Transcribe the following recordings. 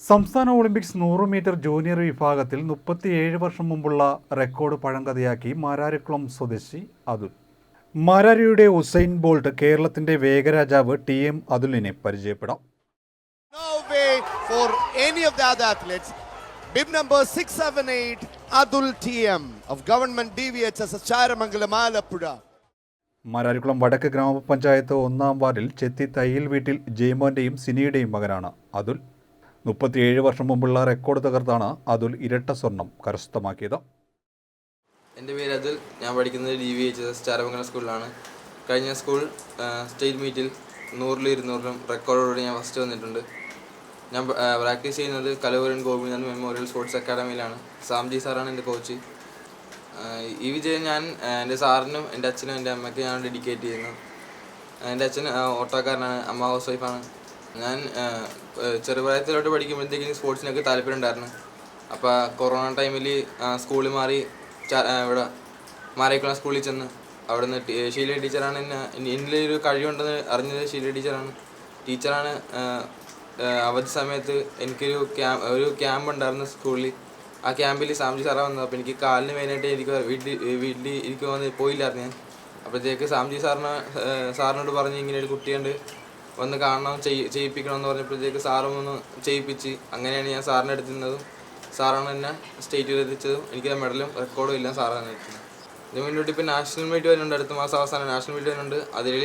സംസ്ഥാന ഒളിമ്പിക്സ് നൂറ് metre junior വിഭാഗത്തിൽ മുപ്പത്തിയേഴ് വർഷം മുമ്പുള്ള റെക്കോർഡ് പഴങ്കഥയാക്കി മാരാരിക്കുളം സ്വദേശി അതുൽ മാരാരിയുടെ ഉസൈൻ ബോൾട്ട് കേരളത്തിന്റെ വേഗരാജാവ് ടി എം അതുലിനെ പരിചയപ്പെടാം No way for any of the other athletes. Bib number 678, Adul TM of Government DVHS Charamangalam Alapura. Mararikulam വടക്ക് ഗ്രാമപഞ്ചായത്ത് ഒന്നാം വാർഡിൽ ചെത്തി തയ്യൽ വീട്ടിൽ ജയ്മോന്റെയും സിനിയുടെയും മകനാണ് അതുൽ മുപ്പത്തിയേഴ് വർഷം മുമ്പുള്ള റെക്കോർഡ് തകർത്താണ് അതുൽ ഇരട്ട സ്വർണം കരസ്ഥമാക്കിയത്. എന്റെ പേര് അതുൽ. ഞാൻ പഠിക്കുന്നത് D V H S Charamangala സ്കൂളിലാണ്. കഴിഞ്ഞ സ്കൂൾ സ്റ്റേറ്റ് മീറ്റിൽ നൂറിലും ഇരുന്നൂറിലും റെക്കോർഡോടെ ഞാൻ ഫസ്റ്റ് വന്നിട്ടുണ്ട്. ഞാൻ പ്രാക്ടീസ് ചെയ്യുന്നത് കലവൂരൻ ഗോപിനാഥ് മെമ്മോറിയൽ സ്പോർട്സ് അക്കാഡമിയിലാണ് സാംജി സാറാണ് എന്റെ കോച്ച് ഈ വിജയം ഞാൻ എന്റെ സാറിനും എന്റെ അച്ഛനും എന്റെ അമ്മയ്ക്കും ഞാൻ ഡെഡിക്കേറ്റ് ചെയ്യുന്നു. എന്റെ അച്ഛൻ ഓട്ടോക്കാരനാണ് അമ്മ ഹൗസ് വൈഫാണ് ഞാൻ ചെറുപ്രായത്തിലോട്ട് പഠിക്കുമ്പോഴത്തേക്കും സ്പോർട്സിനൊക്കെ താല്പര്യം ഉണ്ടായിരുന്നു. അപ്പോൾ കൊറോണ ടൈമിൽ സ്കൂളിൽ മാറി ഇവിടെ മാറിക്കുളം സ്കൂളിൽ ചെന്ന് അവിടെ നിന്ന് ഷീല ടീച്ചറാണ് എന്നെ എന്നിൽ ഒരു കഴിവുണ്ടെന്ന് അറിഞ്ഞത് ഷീല ടീച്ചറാണ്. ടീച്ചറാണ് അവധി സമയത്ത് എനിക്കൊരു ക്യാമ്പ് ഒരു ക്യാമ്പ് ഉണ്ടായിരുന്നു സ്കൂളിൽ ആ ക്യാമ്പിൽ സാംജി സാറാ വന്നത്. അപ്പോൾ എനിക്ക് കാലിന് മെയിനായിട്ട് എനിക്ക് വീട്ടിൽ വീട്ടിൽ എനിക്ക് വന്ന് പോയില്ലായിരുന്നു ഞാൻ. അപ്പോഴത്തേക്ക് സാംജി സാറിന് സാറിനോട് പറഞ്ഞ് ഇങ്ങനെ ഒരു കുട്ടിയുണ്ട്. വന്ന് കാണണം ചെയ്യിപ്പിക്കണം എന്ന് പറഞ്ഞപ്പോഴത്തേക്ക് സാറും ഒന്ന് ചെയ്യിപ്പിച്ച് അങ്ങനെയാണ് ഞാൻ സാറിന്റെ അടുത്ത് നിന്നതും സാറാണ് എന്നെ സ്റ്റേറ്റ് എത്തിച്ചതും. എനിക്ക് മെഡലും റെക്കോർഡും ഇല്ല സാറാണ് എത്തിച്ചത് ഇതിന് വേണ്ടിയിട്ട് ഇപ്പോൾ നാഷണൽ മീറ്റ് വരുന്നുണ്ട്. അടുത്ത മാസം അവസാനം നാഷണൽ മീറ്റ് വരുന്നുണ്ട്. അതിൽ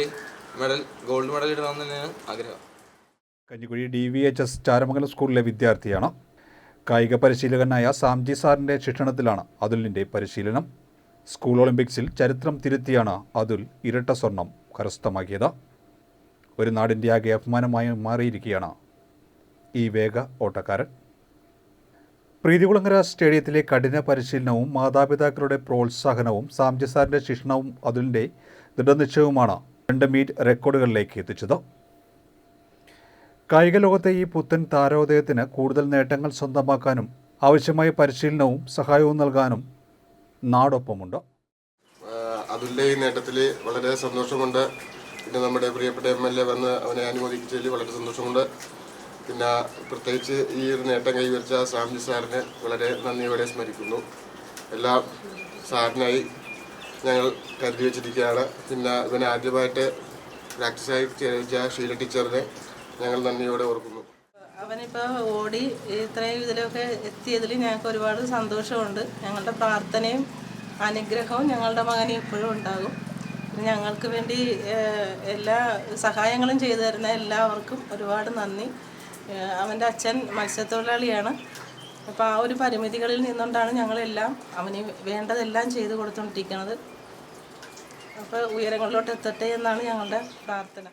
മെഡൽ ഗോൾഡ് മെഡൽ ഇടണമെന്ന് തന്നെയാണ് ആഗ്രഹം. Kanjikuzhi D V H S Charamangalam സ്കൂളിലെ വിദ്യാർത്ഥിയാണ്. കായിക പരിശീലകനായ സാംജി സാറിന്റെ ശിക്ഷണത്തിലാണ് അതുലിന്റെ പരിശീലനം. സ്കൂൾ ഒളിമ്പിക്സിൽ ചരിത്രം തിരുത്തിയാണ് അതുൽ ഇരട്ട സ്വർണം കരസ്ഥമാക്കിയത്. ഒരു നാടിന്റെ ആകെ അഭിമാനമായി മാറിയിരിക്കുകയാണ് ഈ വേഗ ഓട്ടക്കാരൻ. പ്രീതികുളങ്ങര സ്റ്റേഡിയത്തിലെ കഠിന പരിശീലനവും മാതാപിതാക്കളുടെ പ്രോത്സാഹനവും സാംജസാറിന്റെ ശിക്ഷണവും അതിന്റെ ദൃഢനിശ്ചയവുമാണ് രണ്ട് മീറ്റ് റെക്കോർഡുകളിലേക്ക് എത്തിച്ചത്. കായിക ലോകത്തെ ഈ പുത്തൻ താരോദയത്തിന് കൂടുതൽ നേട്ടങ്ങൾ സ്വന്തമാക്കാനും ആവശ്യമായ പരിശീലനവും സഹായവും നൽകാനും നാടൊപ്പമുണ്ട്. അതിന്റെ ഈ നേട്ടത്തിൽ വളരെ സന്തോഷമുണ്ട് പിന്നെ നമ്മുടെ പ്രിയപ്പെട്ട എം എൽ എ വന്ന് അവനെ അനുമോദിച്ചതിൽ വളരെ സന്തോഷമുണ്ട്. പിന്നെ പ്രത്യേകിച്ച് ഈ ഒരു നേട്ടം കൈവരിച്ച സാംജി സാറിനെ വളരെ നന്ദിയോടെ സ്മരിക്കുന്നു. എല്ലാം സാറിനായി ഞങ്ങൾ കരുതി വെച്ചിരിക്കുകയാണ്. പിന്നെ ഇവനെ ആദ്യമായിട്ട് പ്രാക്ടീസായി ചേർച്ച ഷീല ടീച്ചറിനെ ഞങ്ങൾ നന്ദിയോടെ ഓർക്കുന്നു. അവനിപ്പോൾ ഓടി ഇത്രയും ഇതിലൊക്കെ എത്തിയതിൽ ഞങ്ങൾക്ക് ഒരുപാട് സന്തോഷമുണ്ട്. ഞങ്ങളുടെ പ്രാർത്ഥനയും അനുഗ്രഹവും ഞങ്ങളുടെ മകന് എപ്പോഴും ഉണ്ടാകും. ഞങ്ങൾക്ക് വേണ്ടി എല്ലാ സഹായങ്ങളും ചെയ്തു തരുന്ന എല്ലാവർക്കും ഒരുപാട് നന്ദി. അവന്റെ അച്ഛൻ മത്സ്യത്തൊഴിലാളിയാണ്. അപ്പോൾ ആ ഒരു പരിമിതികളിൽ നിന്നുകൊണ്ടാണ് ഞങ്ങളെല്ലാം അവന് വേണ്ടതെല്ലാം ചെയ്തു കൊടുത്തുകൊണ്ടിരിക്കുന്നത് അപ്പോൾ ഉയരങ്ങളിലോട്ട് എത്തട്ടെ എന്നാണ് ഞങ്ങളുടെ പ്രാർത്ഥന.